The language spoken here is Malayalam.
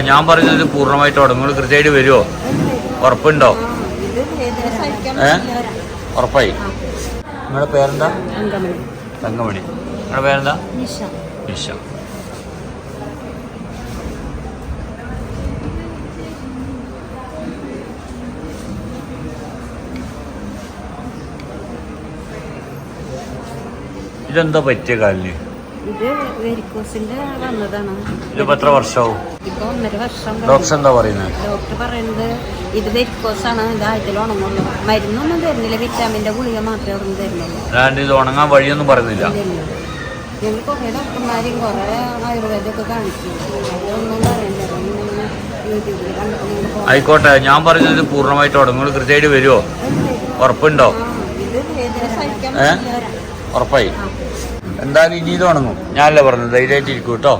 ഞാൻ പറഞ്ഞത് പൂർണമായിട്ട് നിങ്ങൾ കൃത്യമായിട്ട് വരുമോ ഉറപ്പുണ്ടോ? ഏ? ഉറപ്പായി. നിങ്ങളുടെ പേരെന്താ? തങ്കമണി നിങ്ങളുടെ പേരെന്താ? നിഷ. ഇതെന്താ പറ്റിയ കാലിന്? ഇത് വെരിക്കോസിന്റെ വന്നതാണ്. ഇതിപ്പോ എത്ര വർഷവും? ഇപ്പൊ ഒന്നര വർഷം ഡോക്ടർ എന്താ പറയുന്നത് ഡോക്ടർ പറയുന്നത് ഇത് വെരിക്കോസാണ് ഇത് ആഴ്ചയിൽ ഉണങ്ങുള്ളൂ മരുന്നൊന്നും തരുന്നില്ല വിറ്റാമിന്റെ ഗുളിക മാത്രമേ ഒന്നും തരുന്നുള്ളൂ. ഇത് ഉണങ്ങാൻ വഴിയൊന്നും പറയുന്നില്ല. ഞങ്ങൾ കുറേ ഡോക്ടർമാരെയും കുറേ ആയുർവേദമൊക്കെ കാണിച്ചു. അതൊന്നും യൂട്യൂബിൽ കണ്ടപ്പോൾ ആയിക്കോട്ടെ ഞാൻ പറഞ്ഞത് പൂർണമായിട്ട് നിങ്ങൾ കൃത്യമായിട്ട് വരുമോ ഉറപ്പുണ്ടോ? ഇത് ഏ? ഉറപ്പായി. എന്തായാലും ഇനി ഇത് ഉണങ്ങും? ഞാനല്ലേ പറഞ്ഞു ധൈര്യമായിട്ട് ഇരിക്കും കേട്ടോ.